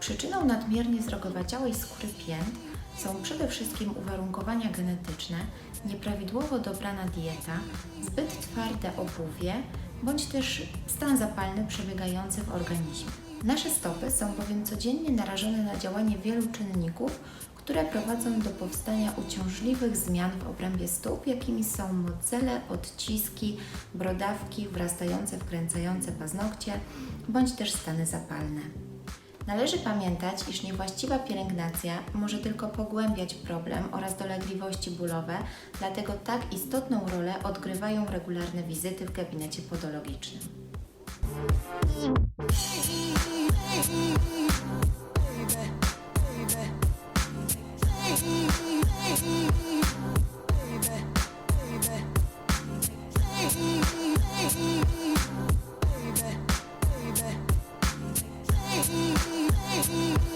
Przyczyną nadmiernie zrogowaciałej skóry pięt są przede wszystkim uwarunkowania genetyczne, nieprawidłowo dobrana dieta, zbyt twarde obuwie bądź też stan zapalny przebiegający w organizmie. Nasze stopy są bowiem codziennie narażone na działanie wielu czynników, które prowadzą do powstania uciążliwych zmian w obrębie stóp, jakimi są mocele, odciski, brodawki, wrastające, wkręcające paznokcie, bądź też stany zapalne. Należy pamiętać, iż niewłaściwa pielęgnacja może tylko pogłębiać problem oraz dolegliwości bólowe, dlatego tak istotną rolę odgrywają regularne wizyty w gabinecie podologicznym. Baby, me.